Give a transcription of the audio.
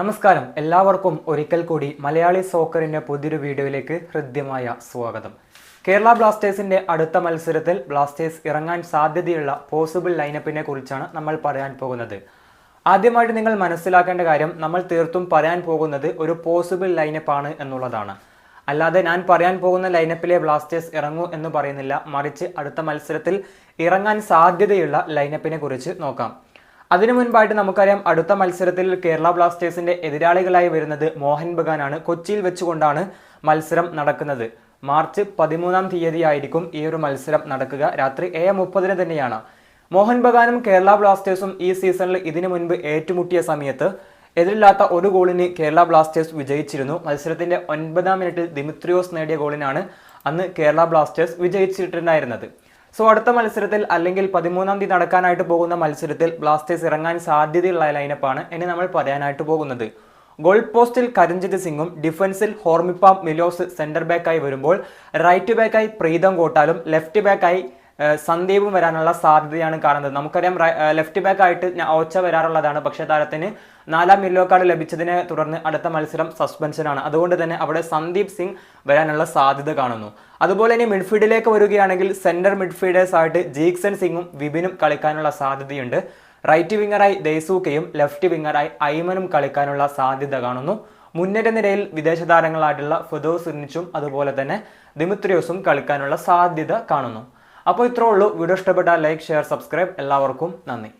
നമസ്കാരം. എല്ലാവർക്കും ഒരിക്കൽ കൂടി മലയാളി സോക്കറിന്റെ പുതിയൊരു വീഡിയോയിലേക്ക് ഹൃദ്യമായ സ്വാഗതം. കേരള ബ്ലാസ്റ്റേഴ്സിന്റെ അടുത്ത മത്സരത്തിൽ ബ്ലാസ്റ്റേഴ്സ് ഇറങ്ങാൻ സാധ്യതയുള്ള പോസിബിൾ ലൈനപ്പിനെ കുറിച്ചാണ് നമ്മൾ പറയാൻ പോകുന്നത്. ആദ്യമായിട്ട് നിങ്ങൾ മനസ്സിലാക്കേണ്ട കാര്യം നമ്മൾ തീർത്തും പറയാൻ പോകുന്നത് ഒരു പോസിബിൾ ലൈനപ്പ് ആണ് എന്നുള്ളതാണ്. അല്ലാതെ ഞാൻ പറയാൻ പോകുന്ന ലൈനപ്പിലെ ബ്ലാസ്റ്റേഴ്സ് ഇറങ്ങൂ എന്ന് പറയുന്നില്ല. മറിച്ച് അടുത്ത മത്സരത്തിൽ ഇറങ്ങാൻ സാധ്യതയുള്ള ലൈനപ്പിനെ കുറിച്ച് നോക്കാം. അതിനു മുൻപായിട്ട് നമുക്കറിയാം അടുത്ത മത്സരത്തിൽ കേരള ബ്ലാസ്റ്റേഴ്സിന്റെ എതിരാളികളായി വരുന്നത് മോഹൻ ബഗാനാണ്. കൊച്ചിയിൽ വെച്ചുകൊണ്ടാണ് മത്സരം നടക്കുന്നത്. മാർച്ച് പതിമൂന്നാം തീയതി ആയിരിക്കും ഈ ഒരു മത്സരം നടക്കുക. രാത്രി ഏഴ് മുപ്പതിന് തന്നെയാണ്. മോഹൻ ബഗാനും കേരള ബ്ലാസ്റ്റേഴ്സും ഈ സീസണിൽ ഇതിനു മുൻപ് ഏറ്റുമുട്ടിയ സമയത്ത് എതിരില്ലാത്ത ഒരു ഗോളിന് കേരള ബ്ലാസ്റ്റേഴ്സ് വിജയിച്ചിരുന്നു. മത്സരത്തിന്റെ ഒൻപതാം മിനിറ്റിൽ ദിമിത്രിയോസ് നേടിയ ഗോളിനാണ് അന്ന് കേരള ബ്ലാസ്റ്റേഴ്സ് വിജയിച്ചിട്ടുണ്ടായിരുന്നത്. സോ അടുത്ത മത്സരത്തിൽ അല്ലെങ്കിൽ പതിമൂന്നാം തീയതി നടക്കാനായിട്ട് പോകുന്ന മത്സരത്തിൽ ബ്ലാസ്റ്റേഴ്സ് ഇറങ്ങാൻ സാധ്യതയുള്ള ലൈനപ്പാണ് ഇനി നമ്മൾ പറയാനായിട്ട് പോകുന്നത്. ഗോൾ പോസ്റ്റിൽ കരഞ്ജിത് സിംഗും ഡിഫൻസിൽ ഹോർമിപ്പ മിലോസ് സെന്റർ ബാക്കായി വരുമ്പോൾ റൈറ്റ് ബാക്കായി പ്രീതം കോട്ടാലും ലെഫ്റ്റ് ബാക്കായി സന്ദീപും വരാനുള്ള സാധ്യതയാണ് കാണുന്നത്. നമുക്കറിയാം ലെഫ്റ്റ് ബാക്ക് ആയിട്ട് ഓച്ച വരാറുള്ളതാണ്. പക്ഷെ താരത്തിന് നാലാം മില്ലോ കാർഡ് ലഭിച്ചതിനെ തുടർന്ന് അടുത്ത മത്സരം സസ്പെൻഷനാണ് അതുകൊണ്ട് തന്നെ അവിടെ സന്ദീപ് സിംഗ് വരാനുള്ള സാധ്യത കാണുന്നു. അതുപോലെ തന്നെ മിഡ്ഫീൽഡിലേക്ക് വരികയാണെങ്കിൽ സെന്റർ മിഡ്ഫീൽഡേഴ്സ് ആയിട്ട് ജീക്സൺ സിംഗും വിപിനും കളിക്കാനുള്ള സാധ്യതയുണ്ട്. റൈറ്റ് വിങ്ങറായി ദേസൂക്കയും ലെഫ്റ്റ് വിങ്ങറായി ഐമനും കളിക്കാനുള്ള സാധ്യത കാണുന്നു. മുന്നേറ്റ നിരയിൽ വിദേശ താരങ്ങളായിട്ടുള്ള ഫുദോസ് ഇർനിച്ചും അതുപോലെ തന്നെ ദിമിത്രിയോസും കളിക്കാനുള്ള സാധ്യത കാണുന്നു. അപ്പോൾ ഇത്രേ ഉള്ളൂ. വീഡിയോ ഇഷ്ടപ്പെട്ടാൽ ലൈക്ക് ഷെയർ സബ്സ്ക്രൈബ്. എല്ലാവർക്കും നന്ദി.